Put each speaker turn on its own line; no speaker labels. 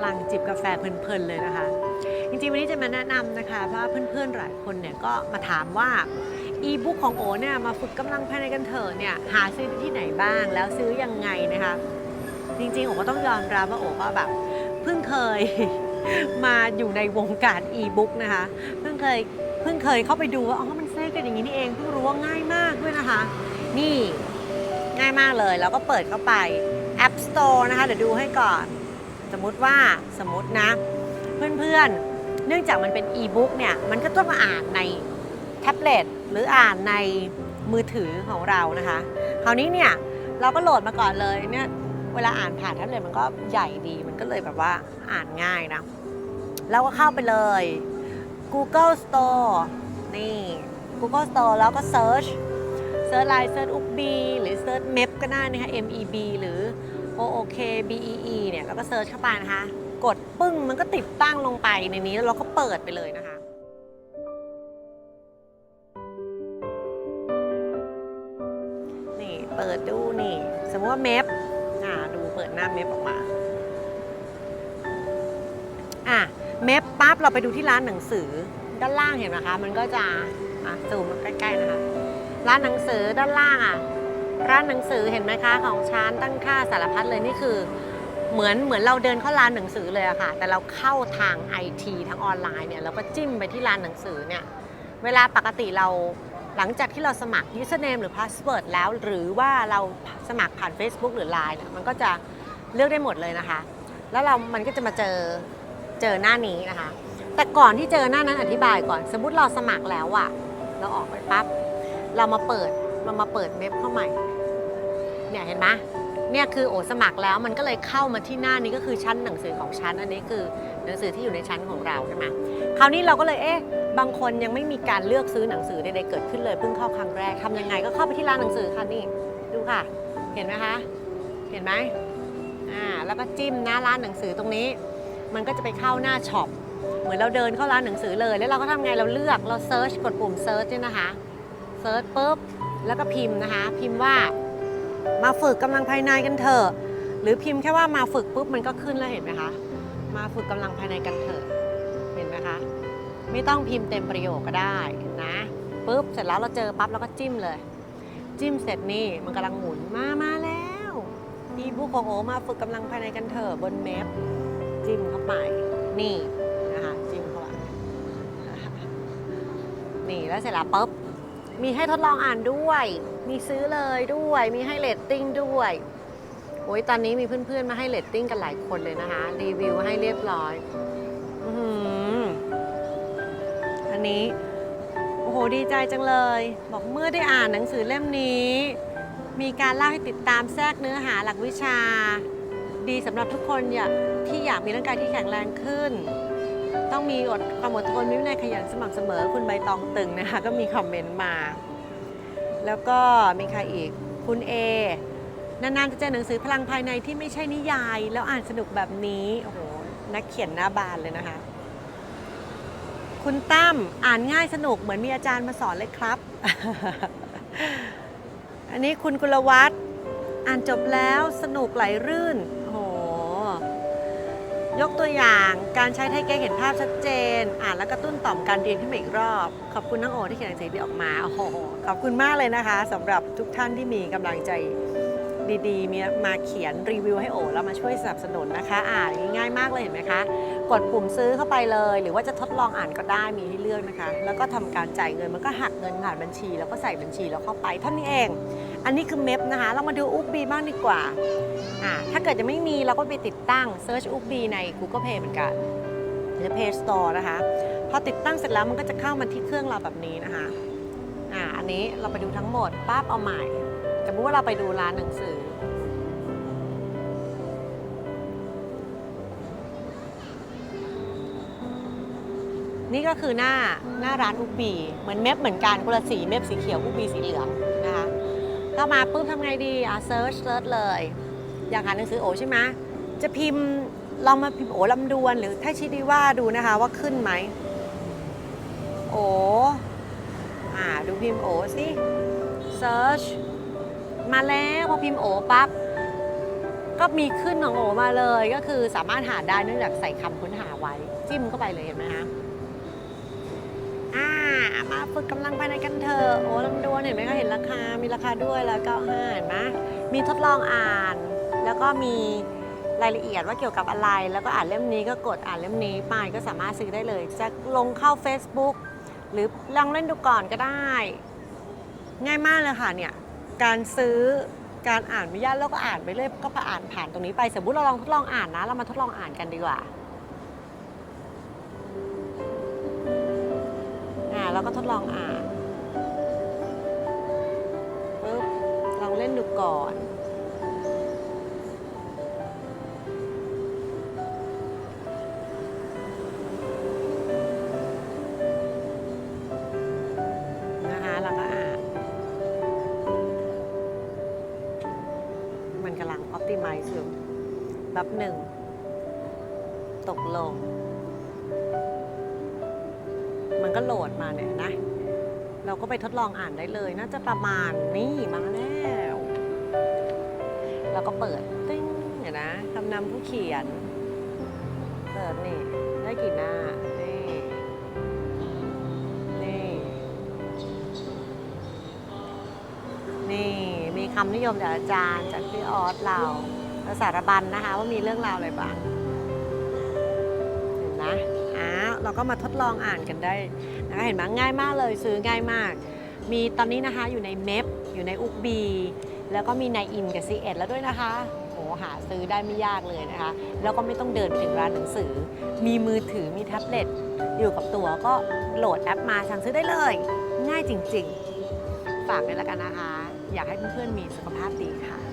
ำลังจิบกาแฟเพลินๆเลยนะคะ จริงๆ วันนี้จะมาแนะนำนะคะเพราะว่าเพื่อนๆหลายคนเนี่ยก็มาถามว่าอีบุ๊กของโอเนี่ยมาฝึกกำลังภายในกันเถอะเนี่ยหาซื้อที่ไหนบ้างแล้วซื้อยังไงนะคะ จริงๆ โอก็ต้องยอมรับว่าโอก็แบบเพิ่งเคยมาอยู่ในวงการอีบุ๊กนะคะ เพิ่งเคยเพิ่งเคยเข้าไปดูว่าอ๋อมันซื้อกันอย่างนี้นี่เองเพิ่งรู้ว่าง่ายมากด้วยนะคะ นี่ง่ายมากเลยแล้วก็เปิดเข้าไป App Store นะคะ เดี๋ยวดูให้ก่อน สมมติว่าสมมตินะ เพื่อนๆ เนื่องจากมันเป็นอีบุ๊กเนี่ยมันก็ต้องมาอ่านในแท็บเล็ตหรืออ่านในมือถือของเรานะคะ คราวนี้เนี่ยเราก็โหลดมาก่อนเลยเนี่ยเวลาอ่านผ่านแท็บเล็ตมันก็ใหญ่ดีมันก็เลยแบบว่าอ่านง่ายนะแล้วก็เข้าไปเลย Google Store นี่ Google Store แล้วก็ Search เซิร์ชไลน์เซิร์ชอุบบีหรือเซิร์ชเมพก็ได้นะคะ M E B หรือ O O K B E E เนี่ยแล้วก็เซิร์ชเข้าไปนะคะ กดปึ้งมันก็ติดตั้งลงไปในนี้แล้วเราก็เปิดไปเลยนะคะนี่เปิดดูนี่ สมมติว่าเมพอ่าดูเปิดหน้าเมพออกมาอะเมพปั๊บเราไปดูที่ร้านหนังสือด้านล่างเห็นไหมคะ มันก็จะอะซูมใกล้ๆนะคะ ร้านหนังสือด้านล่างอะ ร้านหนังสือเห็นไหมคะ ของชานตั้งค่าสารพัดเลยนี่คือ เหมือนเหมือนเราเดินเข้าร้านหนังสือเลยอะค่ะ แต่เราเข้าทางไอทีทางออนไลน์เนี่ยเราก็จิ้มไปที่ร้านหนังสือเนี่ยเวลาปกติเราหลังจากที่เราสมัคร username หรือ password แล้ว หรือว่าเราสมัครผ่าน Facebook หรือ Line เนี่ยมันก็จะเลือกได้หมดเลยนะคะ แล้วเรา มันก็จะมาเจอเจอหน้านี้นะคะ แต่ก่อนที่เจอหน้านั้นอธิบายก่อน สมมติเราสมัครแล้วอะเราออกไปปั๊บ เรามาเปิด เรามาเปิดเว็บเข้าใหม่ เนี่ยเห็นไหมเนี่ยคือโอสมัครแล้วมันก็เลยเข้ามาที่หน้านี้ก็คือชั้นหนังสือของชั้นอันนี้คือหนังสือที่อยู่ในชั้นของเราใช่ไหมคราวนี้เราก็เลยเอ๊ะบางคนยังไม่มีการเลือกซื้อหนังสือใดๆเกิดขึ้นเลยเพิ่งเข้าครั้งแรกทำยังไงก็เข้าไปที่ร้านหนังสือค่ะนี่ดูค่ะ เห็นไหมคะเห็นไหมอ่าแล้วก็จิ้มหน้าร้านหนังสือตรงนี้ มันก็จะไปเข้าหน้าช็อปเหมือนเราเดินเข้าร้านหนังสือเลย แล้วเราก็ทำไงเราเลือกเราเซิร์ชกดปุ่มเซิร์ชเนี่ยนะคะเซิร์ชปุ๊บ แล้วก็พิมพ์นะคะ พิมพ์ว่ามาฝึกกำลังภายในกันเถอะหรือพิมพ์แค่ว่ามาฝึกปุ๊บมันก็ขึ้นแล้วเห็นไหมคะมาฝึกกำลังภายในกันเถอะเห็นไหมคะไม่ต้องพิมพ์เต็มประโยคก็ได้นะปุ๊บเสร็จแล้วเราเจอปั๊บเราก็จิ้มเลย จิ้มเสร็จนี่มันกำลังหมุนมามาแล้วอีบุ๊กของโอมาฝึกกำลังภายในกันเถอะบนเมพจิ้มเข้าไปนี่นะคะจิ้มเข้าไปนี่แล้วเสร็จแล้วปุ๊บ มีให้ทดลองอ่านด้วย มีซื้อเลยด้วย มีให้เลตติ้งด้วยโอ้ยตอนนี้มีเพื่อนๆมาให้เลตติ้งกันหลายคนเลยนะคะ รีวิวให้เรียบร้อยอันนี้โอ้โหดีใจจังเลย บอกเมื่อได้อ่านหนังสือเล่มนี้ มีการเล่าให้ติดตามแทรกเนื้อหาหลักวิชา ดีสำหรับทุกคนอยากที่อยากมีร่างกายที่แข็งแรงขึ้น ต้องมีอดความอดทนมีวินัยขยันสม่ำเสมอคุณใบตองตึงนะคะ ก็มีคอมเมนต์มา แล้วก็มีใครอีกคุณเอนานๆจะเจอหนังสือพลังภายในที่ไม่ใช่นิยาย แล้วอ่านสนุกแบบนี้โอ้โหนักเขียนหน้าบานเลยนะคะ คุณตั้มอ่านง่ายสนุกเหมือนมีอาจารย์มาสอนเลยครับ อันนี้คุณกุลวัฒน์อ่านจบแล้วสนุกไหลรื่น ยกตัวอย่างการใช้ไทยเก๊กเห็นภาพชัดเจน อ่านแล้วกระตุ้นต่อมการเรียนขึ้นมาอีกรอบ ขอบคุณน้องโอที่เขียนหนังสือดีออกมาโอ้โหขอบคุณมากเลยนะคะสำหรับทุกท่านที่มีกำลังใจ ดีๆ มีมาเขียนรีวิวให้โอแล้วมาช่วยสนับสนุนนะคะ อ่านง่ายมากเลยเห็นไหมคะ กดปุ่มซื้อเข้าไปเลย หรือว่าจะทดลองอ่านก็ได้มีให้เลือกนะคะ แล้วก็ทำการจ่ายเงินมันก็หักเงินผ่านบัญชี แล้วก็ใส่บัญชีแล้วเข้าไปเท่านี้เอง อันนี้คือเมพนะคะ เรามาดูอุบบีบ้างดีกว่าอ่า ถ้าเกิดจะไม่มีเราก็ไปติดตั้ง Search อุบบีใน Google Play เหมือนกันหรือ Play Store นะคะพอติดตั้งเสร็จแล้วมันก็จะเข้ามาที่เครื่องเราแบบนี้นะคะอ่าอันนี้เราไปดูทั้งหมดปั๊บเอาใหม่ สมมติว่าเราไปดูร้านหนังสือ นี่ก็คือหน้าหน้าร้านอุบบีเหมือนเมฟเหมือนกันคนละสีเมฟสีเขียวอุบบีสีเหลืองนะคะเข้ามาปุ๊บทำไงดีอะเซิร์ชเซิร์ชเลย อยากหาหนังสือโอใช่ไหมจะพิมพ์ลองมาพิมพ์โอลำดวนหรือถ้าชิดีว่าดูนะคะว่าขึ้นไหมโออ่าดูพิมพ์โอสิเซิร์ช มาแล้วพอพิมพ์โอปั๊บก็มีขึ้นของโอมาเลย ก็คือสามารถหาได้เนื่องจากใส่คำค้นหาไว้ จิ้มเข้าไปเลยเห็นไหมคะอ่ามาฝึกกำลังภายในกันเถอะโอ้ลำดวนเห็นไหมคะเห็นราคา มีราคาด้วยแล้วก็ห้าเห็นไหมมีทดลองอ่าน แล้วก็มีรายละเอียดว่าเกี่ยวกับอะไร แล้วก็อ่านเล่มนี้ก็กดอ่านเล่มนี้ไปก็สามารถซื้อได้เลย จะลงเข้า Facebook หรือลองเล่นดูก่อนก็ได้ ง่ายมากเลยค่ะเนี่ย การซื้อการอ่านไม่ยากแล้วก็อ่านไปเรื่อยก็ไปอ่านผ่านตรงนี้ไปสมมติเราลองทดลองอ่านนะ เรามาทดลองอ่านกันดีกว่าอ่าเราก็ทดลองอ่านปึ๊บลองเล่นดูก่อน มันกำลัง optimize อยู่แบบหนึ่ง ตกลง มันก็โหลดมาเนี่ยนะ เราก็ไปทดลองอ่านได้เลย น่าจะประมาณนี่มาแล้ว แล้วก็เปิดติ้งเห็นนะคำนำผู้เขียน เปิดนี่ ได้กี่หน้า คำนิยมจากอาจารย์จากพี่ออสเราภาษารบันนะคะ ว่ามีเรื่องราวอะไรบ้างเห็นนะอ้าเราก็มาทดลองอ่านกันได้นะคะเห็นไหมง่ายมากเลยซื้อง่ายมาก มีตอนนี้นะคะอยู่ในเมพอยู่ในอุกบีแล้วก็มีในอินกับซีเอ็ดแล้วด้วยนะคะโอ้หาซื้อได้ไม่ยากเลยนะคะ แล้วก็ไม่ต้องเดินถึงร้านหนังสือ มีมือถือมีแท็บเล็ตอยู่กับตัวก็โหลดแอปมาสั่งซื้อได้เลย ง่ายจริง ๆ ฝากด้วยแล้วกันนะคะ อยากให้เพื่อนๆมีสุขภาพดีค่ะ